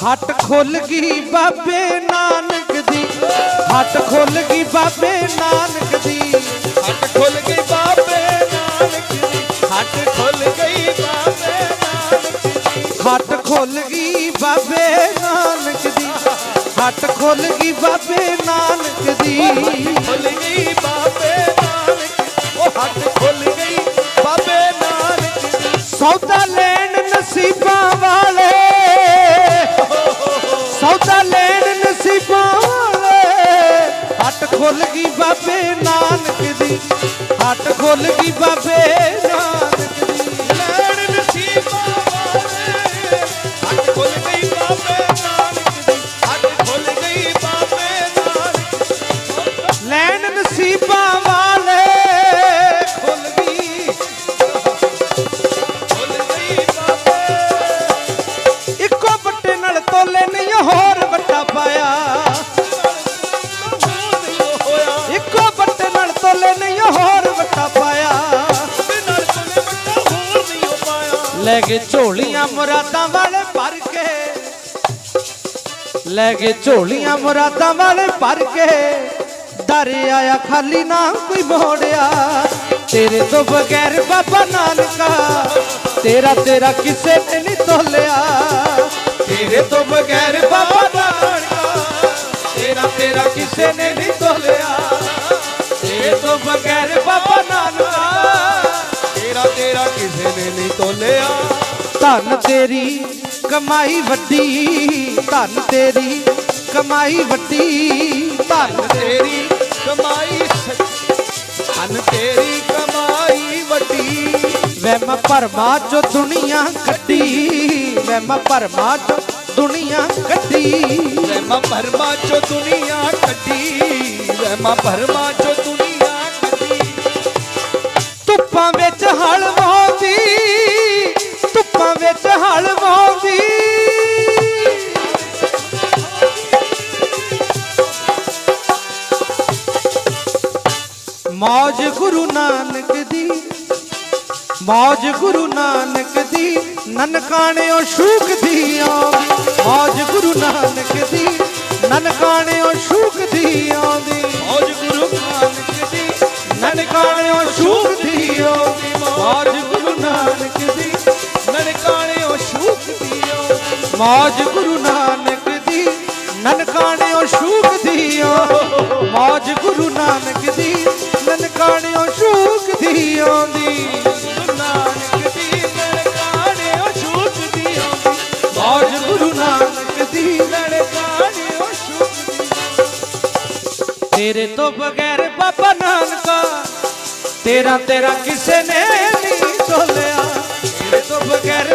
ਹੱਟ ਖੁੱਲ ਗਈ ਬਾਬੇ ਨਾਨਕ ਦੀ ਹੱਟ ਖੁੱਲ ਗਈ ਬਾਬੇ ਨਾਨਕ ਦੀ। ਹੱਟ ਖੁੱਲ ਗਈ ਬਾਬੇ ਨਾਨਕ ਦੀ ਹੱਟ ਖੁੱਲ ਗਈ ਬਾਬੇ ਨਾਨਕ ਦੀ। ਹੱਟ ਖੁੱਲ ਗਈ ਬਾਬੇ ਨਾਨਕ ਦੀ ਹੱਟ ਖੁੱਲ ਗਈ ਬਾਬੇ ਨਾਨਕ ਦੀ। ਖੁੱਲ ਗਈ ਬਾਬੇ ਨਾਨਕ ਉਹ ਹੱਟ ਖੁੱਲ ਗਈ ਬਾਬੇ ਨਾਨਕ ਦੀ। ਸੌਦਾ ਲੈਣ ਨਸੀਬਾਂ ਵਾਲੇ ਸੌਦਾ ਲੈਣ ਨਸੀਬਾਂ ਵਾਲੇ। ਹੱਟ ਖੁੱਲ ਗਈ ਬਾਬੇ ਨਾਨਕ ਦੀ। ਹੱਟ ਖੁੱਲ ਗਈ ਬਾਬੇ ਨਾਨਕ ਲੈ ਕੇ ਝੋਲੀਆਂ ਮੁਰਾਦਾਂ ਵਾਲੇ ਭਰ ਕੇ। ਲੈ ਕੇ ਝੋਲੀਆਂ ਮੁਰਾਦਾਂ ਵਾਲੇ ਭਰ ਕੇ। ਦਰ ਆਇਆ ਖਾਲੀ ਨਾ ਕੋਈ ਮੋੜਿਆ। ਤੇਰੇ ਤੋਂ ਬਗੈਰ ਬਾਬਾ ਨਾਨਕਾ, ਤੇਰਾ ਤੇਰਾ ਕਿਸੇ ਨੇ ਨਹੀਂ ਤੋਲਿਆ। ਤੇਰੇ ਤੋਂ ਬਗੈਰ ਬਾਬਾ ਨਾਨਕਾ, ਤੇਰਾ ਤੇਰਾ ਕਿਸੇ ਨੇ ਨਹੀਂ ਤੋਲਿਆ। ਤੇਰੇ ਤੋਂ ਬਗੈਰ ਬਾਬਾ ਨਾਨਕਾ, ਤੇਰਾ ਤੇਰਾ ਕਿਸੇ ਨੇ ਨਹੀਂ ਤੋਲਿਆ। ਧਨ ਤੇਰੀ ਕਮਾਈ ਵੱਡੀ, ਧਨ ਤੇਰੀ ਕਮਾਈ ਵੱਡੀ, ਧਨ ਤੇਰੀ ਕਮਾਈ ਸੱਚੀ ਤੇਰੀ ਕਮਾਈ ਵੱਡੀ। ਵਹਿਮ ਭਰਮਾ ਚੋ ਦੁਨੀਆ ਕੱਢੀ, ਵਹਿਮ ਭਰਮਾ ਚੋ ਦੁਨੀਆ ਕੱਢੀ। ਵਹਿਮਾ ਭਰਮਾ ਚੋ ਦੁਨੀਆ ਕੱਢੀ, ਵਹਿਮਾ ਭਰਮਾ ਚੋ ਧੁੱਪਾਂ ਵਿੱਚ ਮੌਜ ਗੁਰੂ ਨਾਨਕ ਦੀ, ਮੌਜ ਗੁਰੂ ਨਾਨਕ ਦੀ ਨਨਕਾਣਿਓ ਸ਼ੂਕ ਦੀ ਆਉਂਦੀ। ਮੌਜ ਗੁਰੂ ਨਾਨਕ ਦੀ ਨਨਕਾਣਿਓ ਸ਼ੂਕ ਦੀ ਆਉਂਦੀ। ਮੌਜ ਗੁਰੂ ਨਾਨਕ ਦੀ, ਨਨਕਾਣਿਓ ਸ਼ੂਕ ਦੀ ਮੌਜ ਗੁਰੂ ਨਾਨਕ ਦੀ, ਨਨਕਾਣਿਓ ਸ਼ੂਕ ਦੀ ਨਾਨਕ ਦੀ। ਨਨਕਾਣਿਓ ਸ਼ੂਕ ਦੀਓ ਮੌਜ ਗੁਰੂ ਨਾਨਕ ਦੀ, ਨਨਕਾਣਿਓ ਸ਼ੂਕ ਤੇਰੇ ਤੋਂ ਬਗੈਰ ਬਾਬਾ ਨਾਨਕਾ, ਤੇਰਾ ਤੇਰਾ ਕਿਸੇ ਨੇ ਨਹੀਂ ਤੋਲਿਆ ਤੇਰੇ ਤੋਂ ਬਗੈਰ